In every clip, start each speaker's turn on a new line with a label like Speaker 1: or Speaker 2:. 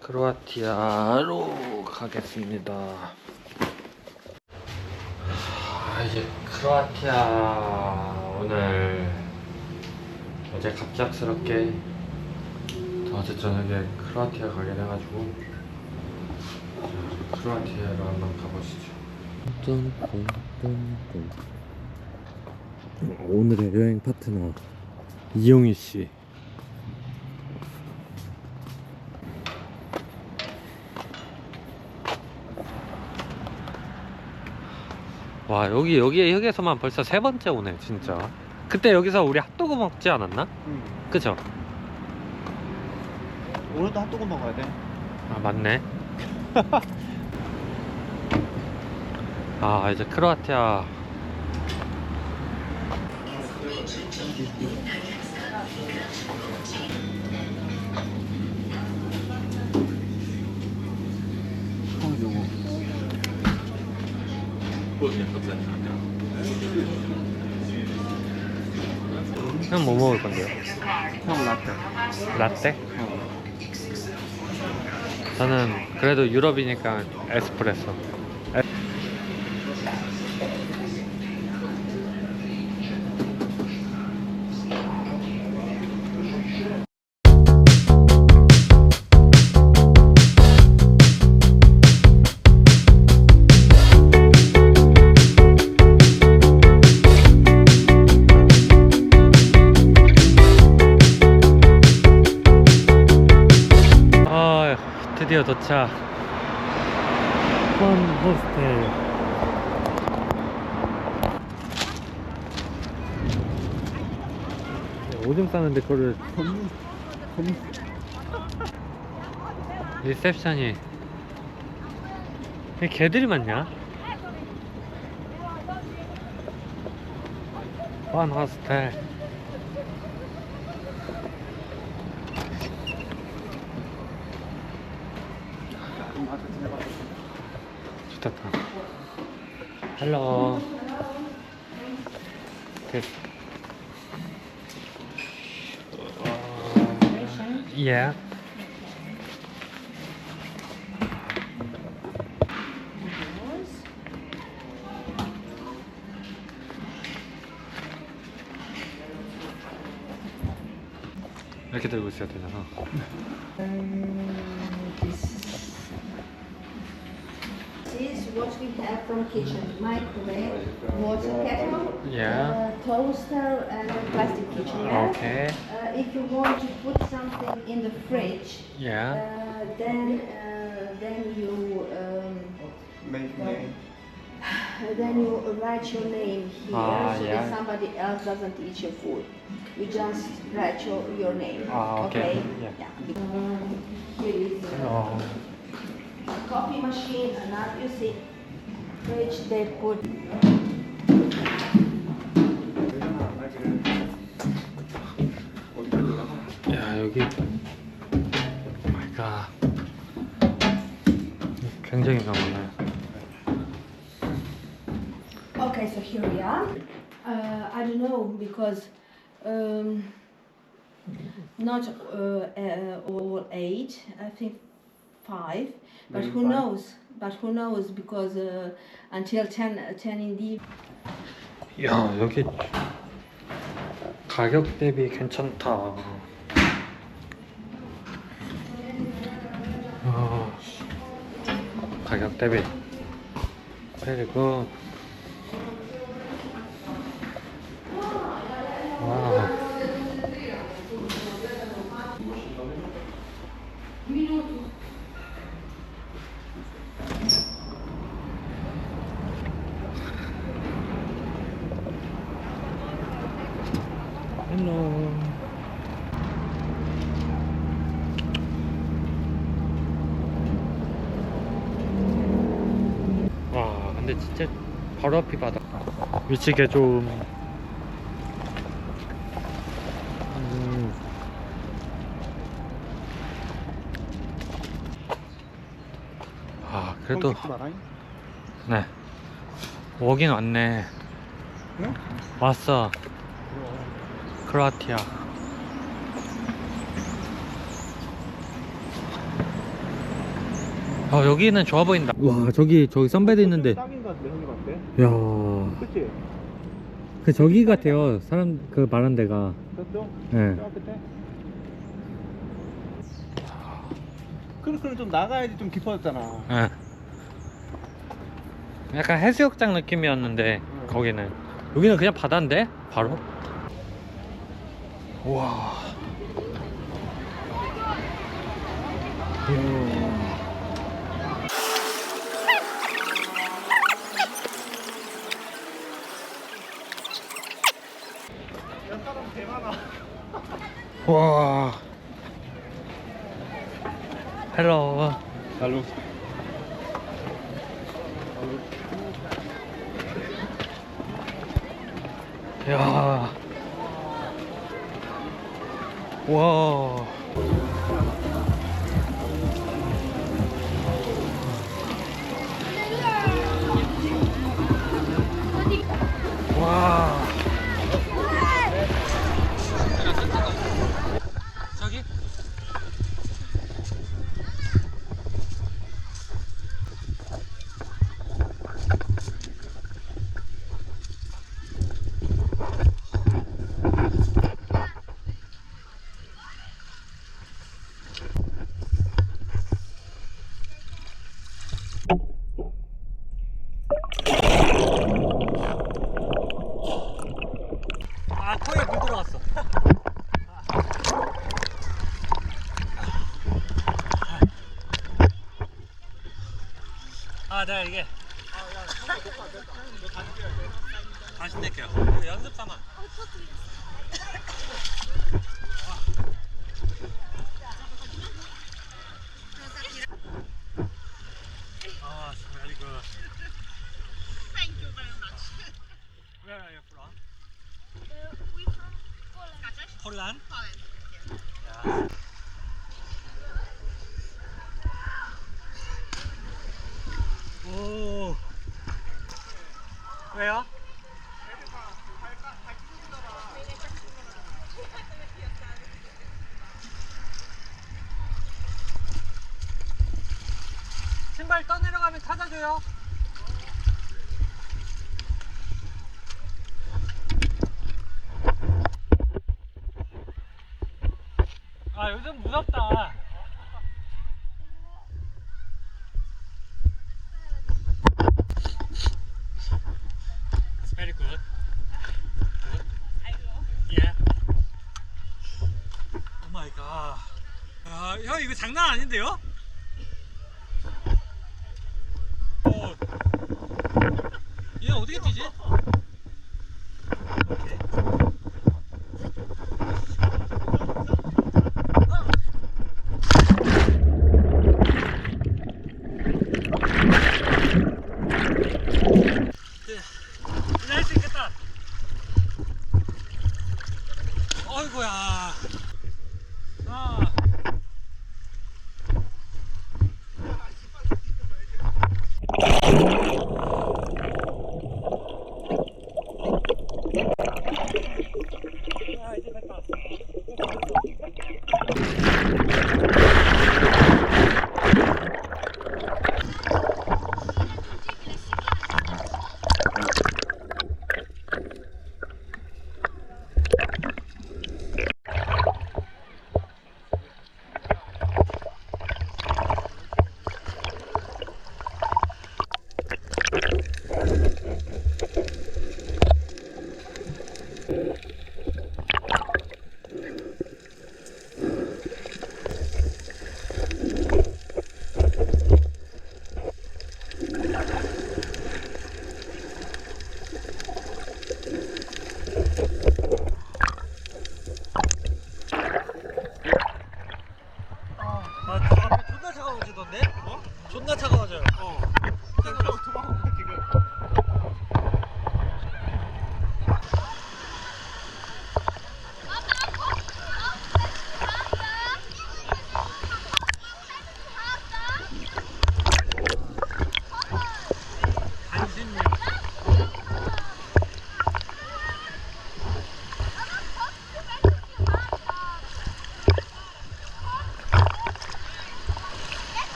Speaker 1: 크로아티아로 가겠습니다. 아, 이제 크로아티아 오늘 어제 갑작스럽게 어제 저녁에 크로아티아 가게 돼가지고 자, 크로아티아로 한번 가보시죠. 오늘의 여행 파트너 이용희 씨. 와 여기 여기 여기에서만 벌써 세 번째 오네 진짜. 그때 여기서 우리 핫도그 먹지 않았나?
Speaker 2: 응.
Speaker 1: 그죠?
Speaker 2: 오늘도 핫도그 먹어야 돼.
Speaker 1: 아 맞네. 아 이제 크로아티아
Speaker 2: 형 요거.
Speaker 1: 형 뭐 먹을 건데요?
Speaker 2: 형 라떼.
Speaker 1: 라떼?
Speaker 2: 형.
Speaker 1: 저는 그래도 유럽이니까 에스프레소. 드디어 도착. 펀 호스텔. 오줌 싸는데 그거를 리셉션이 왜 개들이 많냐? 펀 호스텔. 좋다. 헬로. 됐. 예. 이렇게 들고 있어야 되잖아.
Speaker 3: This is what we have from kitchen: microwave, water kettle,
Speaker 1: Yeah.
Speaker 3: uh, toaster, and a plastic kitchenware.
Speaker 1: Okay.
Speaker 3: Uh, if you want to put something in the fridge,
Speaker 1: Yeah.
Speaker 3: uh, then uh, then you um,
Speaker 2: make name.
Speaker 3: then you write your name here
Speaker 1: Ah,
Speaker 3: so
Speaker 1: yeah.
Speaker 3: that somebody else doesn't eat your food. You just write your, your name.
Speaker 1: Ah, okay. Yeah.
Speaker 3: Um, here is uh,
Speaker 1: 어
Speaker 3: a coffee machine, and now you see fridge they put
Speaker 1: 야 여기 마이 갓 굉장히 가만해
Speaker 3: Okay, so here we are. Uh, I don't know because um, not uh, uh, all eight. I think five. But
Speaker 2: Maybe
Speaker 3: who
Speaker 2: five.
Speaker 3: knows? But who knows? Because uh, until 10, uh, 10 in the.
Speaker 1: 야 여기 가격 대비 괜찮다 어, 가격 대비 그리고 와 헬로 와 근데 진짜 바로 앞이 바다 위치 개좀 음. 아 그래도? 네 오긴 왔네
Speaker 2: 응?
Speaker 1: 왔어 크로아티아 아 여기는 좋아 보인다 와 저기 저기 선베드 있는데
Speaker 2: 땅인 것 같은데 형님 봤을
Speaker 1: 야
Speaker 2: 때? 그치?
Speaker 1: 그 저기 같아요 사람 그 말한 데가
Speaker 2: 저쪽?
Speaker 1: 예.
Speaker 2: 저 끝에? 그렇게 좀 나가야지 좀 깊어졌잖아
Speaker 1: 예. 약간 해수욕장 느낌이었는데
Speaker 2: 응.
Speaker 1: 거기는 여기는 그냥 바다인데 바로 와. 와. 헬로.
Speaker 2: 알로.
Speaker 1: 야. 와. 아, 내가 이게. 다시 낼게요. 연습 삼아. 아, very good.
Speaker 4: Thank you very much.
Speaker 1: Where are you from?
Speaker 4: Uh, we from Poland.
Speaker 1: Poland.
Speaker 4: Poland.
Speaker 1: Yeah. 왜요? 신발 떠내려가면 찾아줘요. 아 요즘 무섭다. It's very good. Good. Yeah. Oh my god. 야, 형 이거 장난 아닌데요?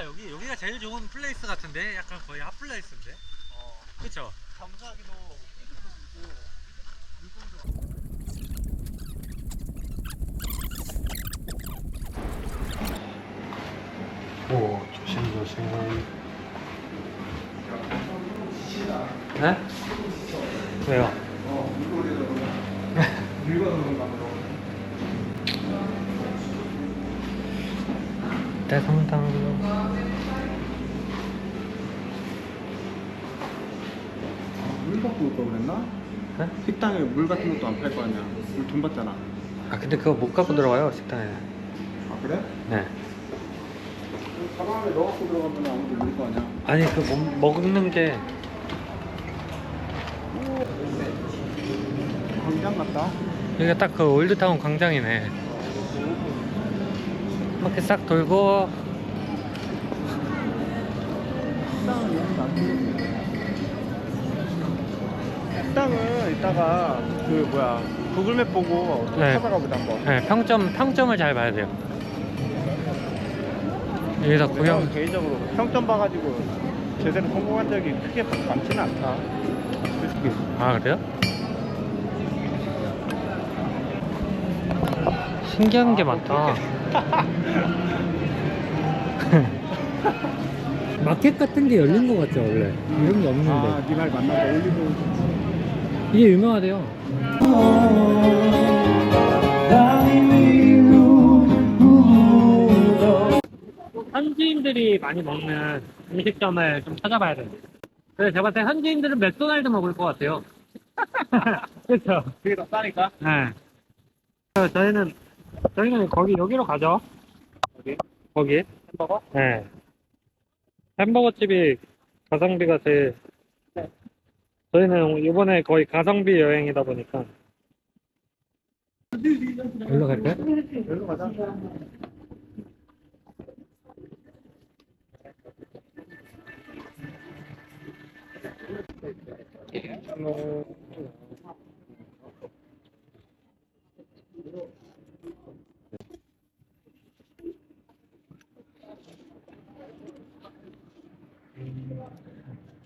Speaker 1: 아 여기 여기가 제일 좋은 플레이스 같은데? 약간 거의 핫 플레이스인데?
Speaker 2: 어,
Speaker 1: 그쵸?
Speaker 2: 감사하기도
Speaker 1: 오 조심 조심 네? 왜요?
Speaker 2: 어, 물건으로 봐.
Speaker 1: 대성당
Speaker 2: 물 갖고 올 걸 그랬나?
Speaker 1: 네?
Speaker 2: 식당에 물 같은 것도 안 팔 거 아니야. 물 돈 받잖아.
Speaker 1: 아 근데 그거 못 갖고 들어가요 식당에
Speaker 2: 아 그래?
Speaker 1: 네
Speaker 2: 가방 안에 넣어 갖고 들어가면 아무도 모를 거 아니야.
Speaker 1: 아니 그 먹, 먹는 게
Speaker 2: 광장 같다.
Speaker 1: 여기가 딱 그 올드타운 광장이네 이렇게 싹 돌고.
Speaker 2: 식당은 이따가 그 뭐야 구글맵 보고
Speaker 1: 네.
Speaker 2: 찾아가 보자 한번.
Speaker 1: 네, 평점 평점을 잘 봐야 돼요 여기서
Speaker 2: 내가
Speaker 1: 구경
Speaker 2: 개인적으로 평점 봐가지고 제대로 성공한 적이 크게 많지는 않다. 솔직히.
Speaker 1: 아 그래요? 신기한 게
Speaker 2: 아, 뭐
Speaker 1: 많다 마켓 같은 게 열린 거 같죠 원래 이런 게 없는데
Speaker 2: 아, 네말 맞나 봐. 올리브.
Speaker 1: 이게 유명하대요 현지인들이 많이 먹는 음식점을 좀 찾아봐야 돼요. 그래서 제가 봤을 때 현지인들은 맥도날드 먹을 것 같아요. 그렇죠.
Speaker 2: 그게 더 싸니까.
Speaker 1: 네. 저희는 저희는 거기 여기로 가죠.
Speaker 2: 어디?
Speaker 1: 거기.
Speaker 2: 햄버거?
Speaker 1: 네. 햄버거 집이 가성비가 제일. 저희는 이번에 거의 가성비 여행이다 보니까. 여기로 갈까요?
Speaker 2: 여기로 가자.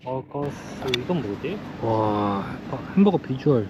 Speaker 1: 버거스 이건 뭐지? 와 햄버거 비주얼